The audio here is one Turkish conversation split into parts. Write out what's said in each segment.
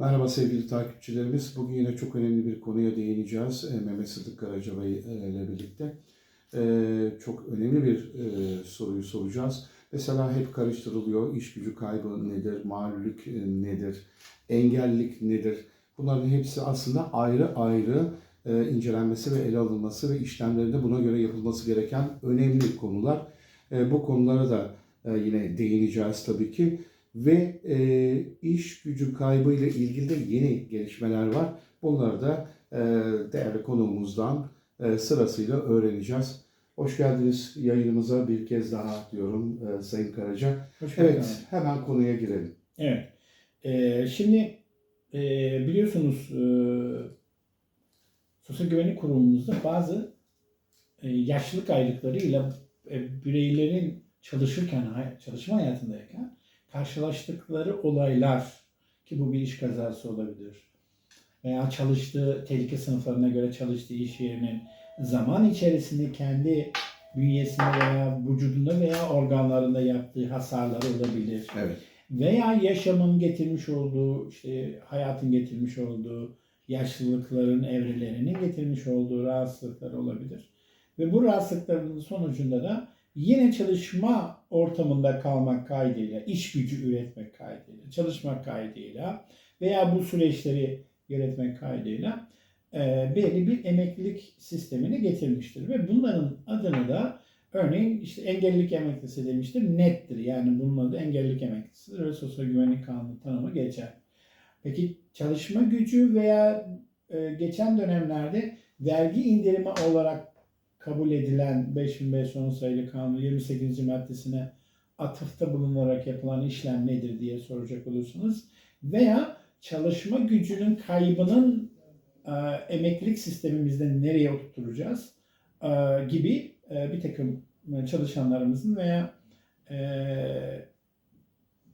Merhaba sevgili takipçilerimiz. Bugün yine çok önemli bir konuya değineceğiz. E, Mehmet Sıdık Karacabay e, ile birlikte. E, Çok önemli bir e, soruyu soracağız. Mesela hep karıştırılıyor. İş gücü kaybı nedir? Mağlullük e, nedir? Engellilik nedir? Bunların hepsi aslında ayrı ayrı incelenmesi ve ele alınması ve işlemlerinde buna göre yapılması gereken önemli konular. Bu konulara da yine değineceğiz tabii ki ve e, iş gücü kaybı ile ilgili de yeni gelişmeler var. Bunları da e, değerli konuğumuzdan e, sırasıyla öğreneceğiz. Hoş geldiniz yayınımıza bir kez daha diyorum e, Sayın Karaca. Hoş Evet, abi. hemen konuya girelim. Evet. Ee, şimdi e, biliyorsunuz e, Sosyal Güvenlik Kurumumuzda bazı e, yaşlılık aylıklarıyla e, bireylerin çalışırken, çalışma hayatındayken karşılaştıkları olaylar ki bu bir iş kazası olabilir veya çalıştığı tehlike sınıflarına göre çalıştığı iş yerinin zaman içerisinde kendi bünyesinde veya vücudunda veya organlarında yaptığı hasarlar olabilir Evet. veya yaşamın getirmiş olduğu, işte hayatın getirmiş olduğu, yaşlılıkların evrelerinin getirmiş olduğu rahatsızlıklar olabilir. Ve bu rahatsızlıkların sonucunda da yine çalışma ortamında kalmak kaydıyla, iş gücü üretmek kaydıyla, çalışmak kaydıyla veya bu süreçleri yönetmek kaydıyla e, belli bir emeklilik sistemini getirmiştir. Ve bunların adını da Örneğin işte engellilik emeklisi demiştir. Nettir. Yani bunun adı engellilik emeklisidir ve sosyal güvenlik kanunu tanımı geçer. Peki çalışma gücü veya e, geçen dönemlerde vergi indirimi olarak kabul edilen 5005 son sayılı kanun 28. maddesine atıfta bulunarak yapılan işlem nedir diye soracak olursanız veya çalışma gücünün kaybının e, emeklilik sistemimizde nereye oturtacağız e, gibi e, bir takım çalışanlarımızın veya e,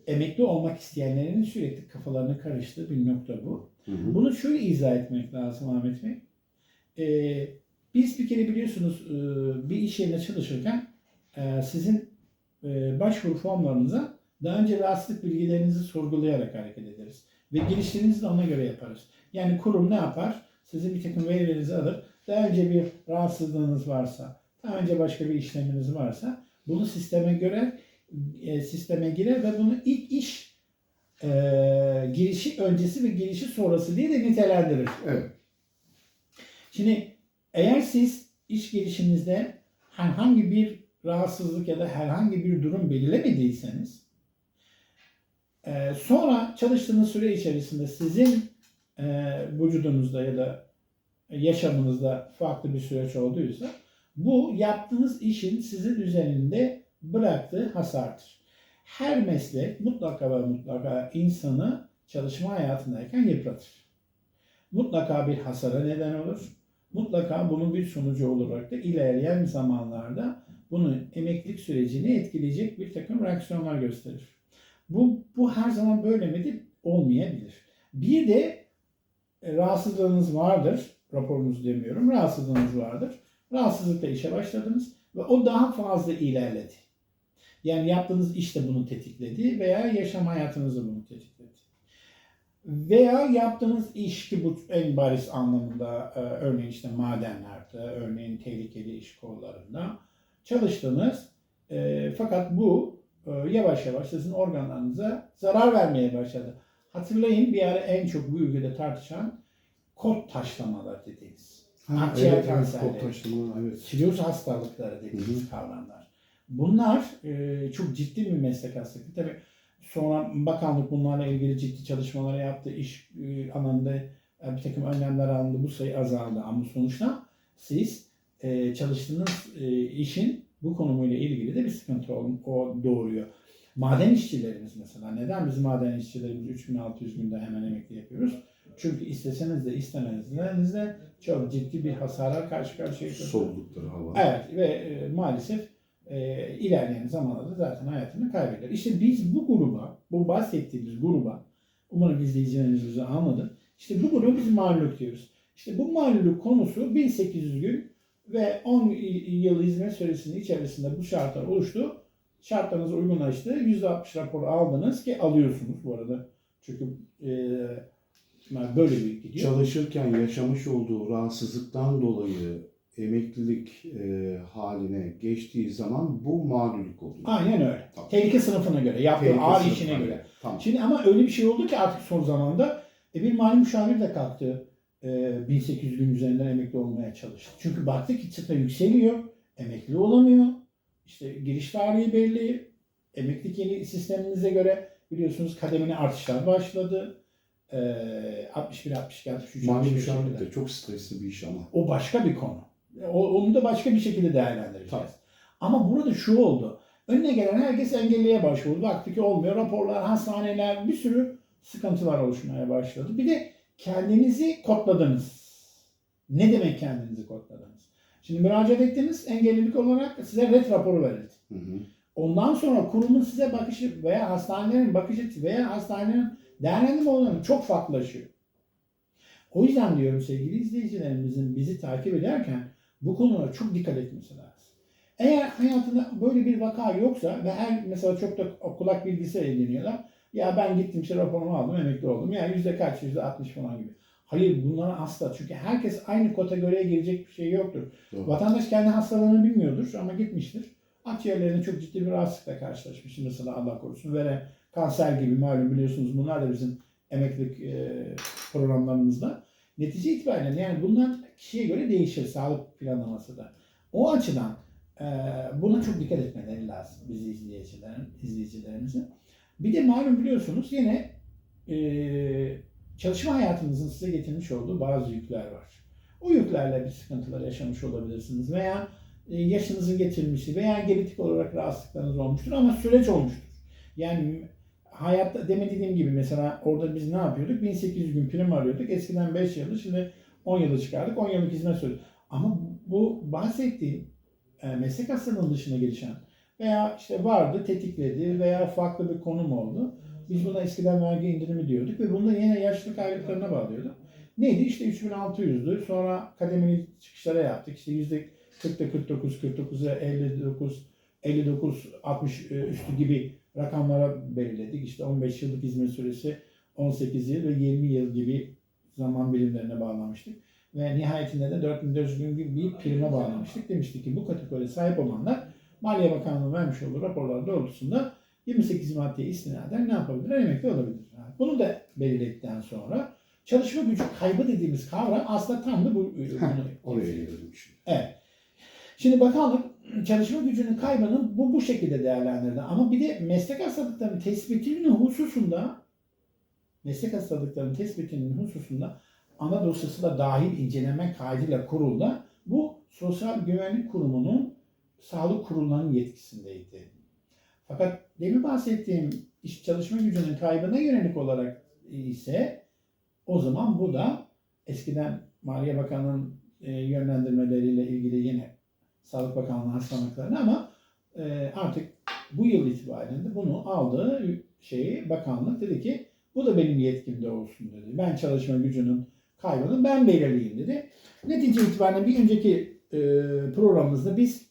emekli olmak isteyenlerin sürekli kafalarını karıştığı bir nokta bu. Hı hı. Bunu şöyle izah etmek lazım Ahmet Bey. E, biz bir kere biliyorsunuz e, bir iş yerine çalışırken e, sizin e, başvuru formlarınıza daha önce rahatsızlık bilgilerinizi sorgulayarak hareket ederiz. Ve girişlerinizi de ona göre yaparız. Yani kurum ne yapar? Sizin bir takım verilerinizi alır. Daha önce bir rahatsızlığınız varsa, daha önce başka bir işleminiz varsa bunu sisteme göre sisteme girer ve bunu ilk iş e, girişi öncesi ve girişi sonrası diye de nitelendirir. Evet. Şimdi eğer siz iş girişinizde herhangi bir rahatsızlık ya da herhangi bir durum belirlemediyseniz e, sonra çalıştığınız süre içerisinde sizin e, vücudunuzda ya da yaşamınızda farklı bir süreç olduysa bu yaptığınız işin sizin üzerinde bıraktığı hasardır. Her meslek mutlaka ve mutlaka insanı çalışma hayatındayken yıpratır. Mutlaka bir hasara neden olur. Mutlaka bunun bir sonucu olarak da ilerleyen zamanlarda bunun emeklilik sürecini etkileyecek bir takım reaksiyonlar gösterir. Bu, bu her zaman böyle midir? Olmayabilir. Bir de e, rahatsızlığınız vardır. Raporunuzu demiyorum. Rahatsızlığınız vardır. Rahatsızlıkla işe başladınız ve o daha fazla ilerledi. Yani yaptığınız iş de bunu tetikledi veya yaşam hayatınız bunu tetikledi. Veya yaptığınız iş ki bu en bariz anlamında e, örneğin işte madenlerde, örneğin tehlikeli iş kollarında çalıştınız. E, fakat bu e, yavaş yavaş sizin organlarınıza zarar vermeye başladı. Hatırlayın bir ara en çok bu ülkede tartışan kod taşlamalar dediğimiz. Akciğer evet, evet, kanserleri. kod taşlama, evet. Siroz hastalıkları dediğimiz kavramlar. Bunlar e, çok ciddi bir meslek hastalığı. Tabii sonra bakanlık bunlarla ilgili ciddi çalışmalar yaptı. İş e, alanında e, bir takım önlemler alındı. Bu sayı azaldı. Ama sonuçta siz e, çalıştığınız işin bu konumuyla ilgili de bir sıkıntı o doğuruyor. Maden işçilerimiz mesela. Neden biz maden işçilerimiz 3600 günde hemen emekli yapıyoruz? Çünkü isteseniz de istemeniz de çok ciddi bir hasara karşı karşıya Soludukları hava. Evet ve maalesef e, ilerleyen zamanlarda zaten hayatını kaybeder. İşte biz bu gruba, bu bahsettiğimiz gruba, umarım izleyicilerimiz anladı. İşte bu gruba biz mağlup diyoruz. İşte bu mağlup konusu 1800 gün ve 10 yıl hizmet süresinin içerisinde bu şartlar oluştu. Şartlarınız uygunlaştı. %60 rapor aldınız ki alıyorsunuz bu arada. Çünkü e, böyle bir gidiyor. Çalışırken yaşamış olduğu rahatsızlıktan dolayı emeklilik e, haline geçtiği zaman bu mağdurluk oluyor. Aynen öyle. Tamam. Tehlike sınıfına göre, yaptığı Tehlike ağır sınıfı işine var. göre. Tamam. Şimdi ama öyle bir şey oldu ki artık son zamanda e, bir mali müşavir de kalktı. E, 1800 gün üzerinden emekli olmaya çalıştı. Çünkü baktı ki çıta yükseliyor. Emekli olamıyor. İşte giriş tarihi belli. Emeklilik yeni sistemimize göre biliyorsunuz kademeli artışlar başladı. E, 61, 62, 63, Mali 65 müşavirlik de çok stresli bir iş ama. O başka bir konu. Onu da başka bir şekilde değerlendireceğiz. Tabii. Ama burada şu oldu. Önüne gelen herkes engelliye başvurdu. Baktı ki olmuyor. Raporlar, hastaneler bir sürü sıkıntılar oluşmaya başladı. Bir de kendinizi kodladınız. Ne demek kendinizi kodladınız? Şimdi müracaat ettiniz engellilik olarak size red raporu verildi. Hı hı. Ondan sonra kurumun size bakışı veya hastanelerin bakış açısı veya hastanelerin değerlendirme olanı çok farklılaşıyor. O yüzden diyorum sevgili izleyicilerimizin bizi takip ederken bu konulara çok dikkat etmesi lazım. Eğer hayatında böyle bir vaka yoksa ve her mesela çok da kulak bilgisi ediniyorlar. Ya ben gittim işte raporumu aldım emekli oldum. Ya yüzde kaç yüzde 60 falan gibi. Hayır bunlara asla. Çünkü herkes aynı kategoriye girecek bir şey yoktur. Doğru. Vatandaş kendi hastalığını bilmiyordur ama gitmiştir. Akciğerlerinde çok ciddi bir rahatsızlıkla karşılaşmıştır. Mesela Allah korusun. Ve kanser gibi malum biliyorsunuz bunlar da bizim emeklilik e, programlarımızda. Netice itibariyle yani bunlar kişiye göre değişir sağlık planlaması da. O açıdan e, buna çok dikkat etmeleri lazım bizi izleyicilerin, izleyicilerimizin. Bir de malum biliyorsunuz yine e, çalışma hayatınızın size getirmiş olduğu bazı yükler var. O yüklerle bir sıkıntılar yaşamış olabilirsiniz veya e, yaşınızın getirmişi veya genetik olarak rahatsızlıklarınız olmuştur ama süreç olmuştur. Yani hayatta demin dediğim gibi mesela orada biz ne yapıyorduk? 1800 gün prim arıyorduk. Eskiden 5 yıldı şimdi 10 yılı çıkardık. 10 yıllık hizmet süresi. Ama bu bahsettiğim e, meslek hastalığının dışına gelişen veya işte vardı tetikledi veya farklı bir konum oldu. Biz buna eskiden vergi indirimi diyorduk ve bunu da yine yaşlılık aylıklarına bağlıyorduk. Neydi? İşte 3600'dü. Sonra kademeli çıkışlara yaptık. İşte yüzde 40'ta 49, 49'a 59, 59, 60 e, üstü gibi rakamlara belirledik. İşte 15 yıllık hizmet süresi 18 yıl ve 20 yıl gibi zaman birimlerine bağlamıştık. Ve nihayetinde de 4400 gün gibi bir prime bağlamıştık. Demiştik ki bu kategoriye sahip olanlar Maliye Bakanlığı vermiş olduğu raporlar doğrultusunda 28 maddeye istinaden ne yapabilir? Emekli olabilir. Bunu da belirledikten sonra çalışma gücü kaybı dediğimiz kavram aslında tam da bu bunu Oraya gelelim şimdi. Evet. Şimdi bakanlık çalışma gücünün kaybını bu bu şekilde değerlendirdi. Ama bir de meslek hastalıklarının tespitinin hususunda meslek hastalıklarının tespitinin hususunda ana dosyası da dahil inceleme kaydıyla kurulda bu Sosyal Güvenlik Kurumu'nun sağlık kurullarının yetkisindeydi. Fakat demin bahsettiğim iş çalışma gücünün kaybına yönelik olarak ise o zaman bu da eskiden Maliye Bakanı'nın e, yönlendirmeleriyle ilgili yine Sağlık Bakanlığı hastalıklarını ama e, artık bu yıl itibariyle bunu aldığı şeyi bakanlık dedi ki bu da benim yetkimde olsun dedi. Ben çalışma gücünün kaybını ben belirleyeyim dedi. Netice itibariyle bir önceki e, programımızda biz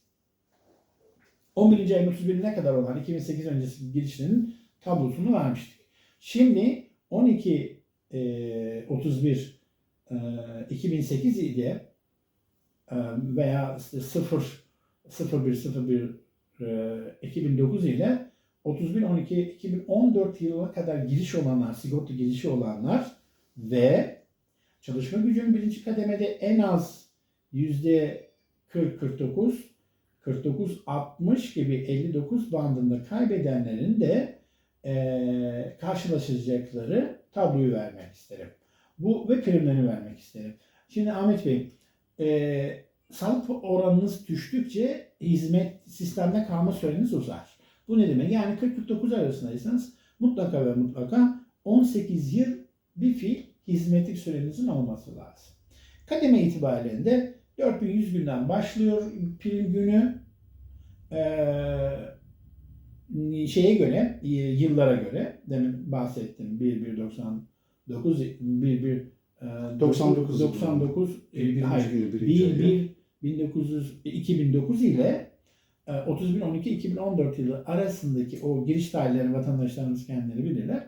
11. ayın 31'ine kadar olan 2008 öncesi girişlerin tablosunu vermiştik. Şimdi 12 e, 31 e, 2008 ile veya işte 0 01 01 e, 2009 ile 31 12 2014 yılına kadar giriş olanlar, sigorta girişi olanlar ve çalışma gücünün birinci kademede en az yüzde 40-49 49-60 gibi 59 bandında kaybedenlerin de eee karşılaşacakları tabloyu vermek isterim. Bu ve primlerini vermek isterim. Şimdi Ahmet Bey, eee sağlık oranınız düştükçe hizmet sistemde kalma süreniz uzar. Bu ne demek? Yani 40-49 arasındaysanız mutlaka ve mutlaka 18 yıl bir fiil hizmetlik sürenizin olması lazım. Kademe itibariyle de 4100 günden başlıyor prim günü. Ee, şeye göre, y- yıllara göre demin bahsettim 1199 11 e, 99 yılı. 99 e, 51. hayır, günü birinci ayı. 1 1900 2009 ile e, 31 12 2014 yılı arasındaki o giriş tarihlerini vatandaşlarımız kendileri bilirler.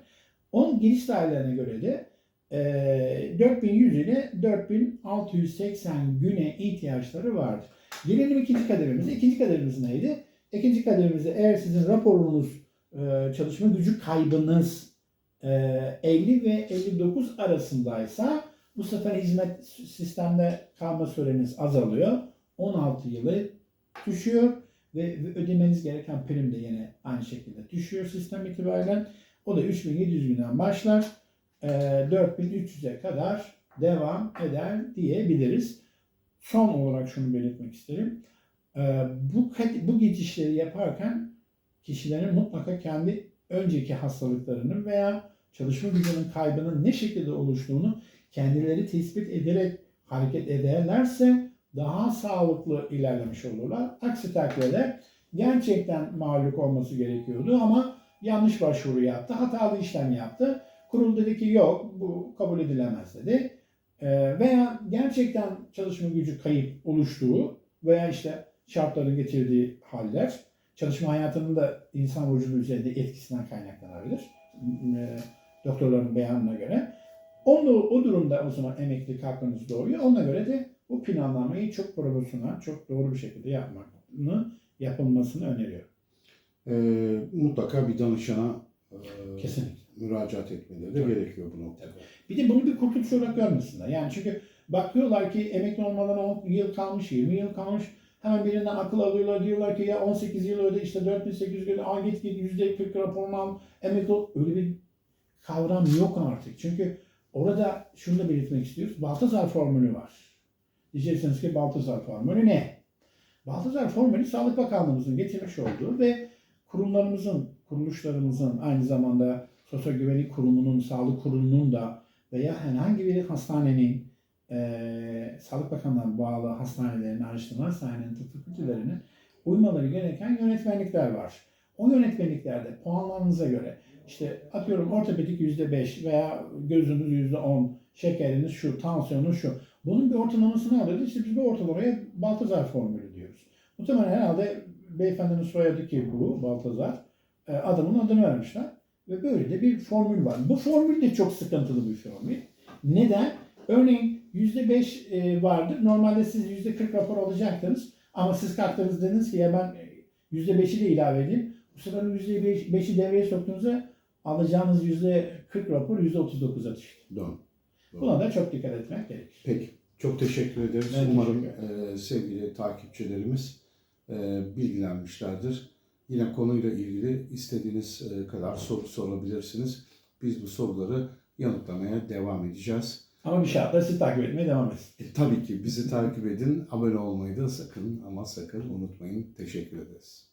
10 giriş tarihlerine göre de e, 4100 ile 4680 güne ihtiyaçları vardır. Gelelim ikinci kaderimize. İkinci kaderimiz neydi? İkinci kaderimizde eğer sizin raporunuz e, çalışma gücü kaybınız e, 50 ve 59 arasındaysa bu sefer hizmet sistemde kalma süreniz azalıyor. 16 yılı düşüyor ve, ödemeniz gereken prim de yine aynı şekilde düşüyor sistem itibariyle. O da 3700 günden başlar. E, 4300'e kadar devam eder diyebiliriz. Son olarak şunu belirtmek isterim. E, bu, bu geçişleri yaparken kişilerin mutlaka kendi önceki hastalıklarının veya çalışma gücünün kaybının ne şekilde oluştuğunu kendileri tespit ederek hareket ederlerse daha sağlıklı ilerlemiş olurlar. Aksi takdirde gerçekten mağlup olması gerekiyordu ama yanlış başvuru yaptı, hatalı işlem yaptı. Kurul dedi ki yok bu kabul edilemez dedi. Ee, veya gerçekten çalışma gücü kayıp oluştuğu veya işte şartların getirdiği haller çalışma hayatının da insan vücudu üzerinde etkisinden kaynaklanabilir. Ee, doktorların beyanına göre. Onu, o durumda o zaman emeklilik hakkınız doğuyor. Ona göre de bu planlamayı çok profesyonel, çok doğru bir şekilde yapmanı, yapılmasını öneriyorum. E, mutlaka bir danışana e, Kesinlikle. müracaat etmeleri de Tabii. gerekiyor bu noktada. Bir de bunu bir kurtuluş olarak görmesinler. Yani çünkü bakıyorlar ki emekli olmadan 10 yıl kalmış, 20 yıl kalmış. Hemen birinden akıl alıyorlar. Diyorlar ki ya 18 yıl öde işte 4800 gün al git git %40 raporunu al. Emekli ol. Öyle bir kavram yok artık. Çünkü orada şunu da belirtmek istiyoruz. Baltazar formülü var. Diyeceksiniz ki Baltazar formülü ne? Baltazar formülü Sağlık Bakanlığımızın getirmiş olduğu ve kurumlarımızın, kuruluşlarımızın aynı zamanda Sosyal Güvenlik Kurumu'nun, Sağlık Kurumu'nun da veya herhangi bir hastanenin, eee Sağlık Bakanlığı'na bağlı hastanelerin, araştırma hastanelerinin, tıp fakültelerinin uymaları gereken yönetmenlikler var. O yönetmenliklerde puanlarınıza göre işte atıyorum ortopedik %5 veya gözünüz %10, şekeriniz şu, tansiyonunuz şu. Bunun bir ortalamasını alıyoruz. İşte biz bu ortalamaya Baltazar formülü diyoruz. Muhtemelen herhalde beyefendinin soyadı ki bu Baltazar. e, Adamın adını vermişler. Ve böyle de bir formül var. Bu formül de çok sıkıntılı bir formül. Neden? Örneğin %5 e, vardır. Normalde siz %40 rapor alacaktınız. Ama siz kalktınız dediniz ki ya ben e, %5'i de ilave edeyim. Bu sefer %5'i devreye soktuğunuzda alacağınız %40 rapor %39'a düştü. Doğru. Buna da çok dikkat etmek gerekir. Peki. Çok teşekkür ederiz. Ben Umarım teşekkür e, sevgili takipçilerimiz e, bilgilenmişlerdir. Yine konuyla ilgili istediğiniz e, kadar soru sorabilirsiniz. Biz bu soruları yanıtlamaya devam edeceğiz. Ama bir şartla sizi takip etmeye devam edin. E, tabii ki bizi takip edin. Abone olmayı da sakın ama sakın unutmayın. Teşekkür ederiz.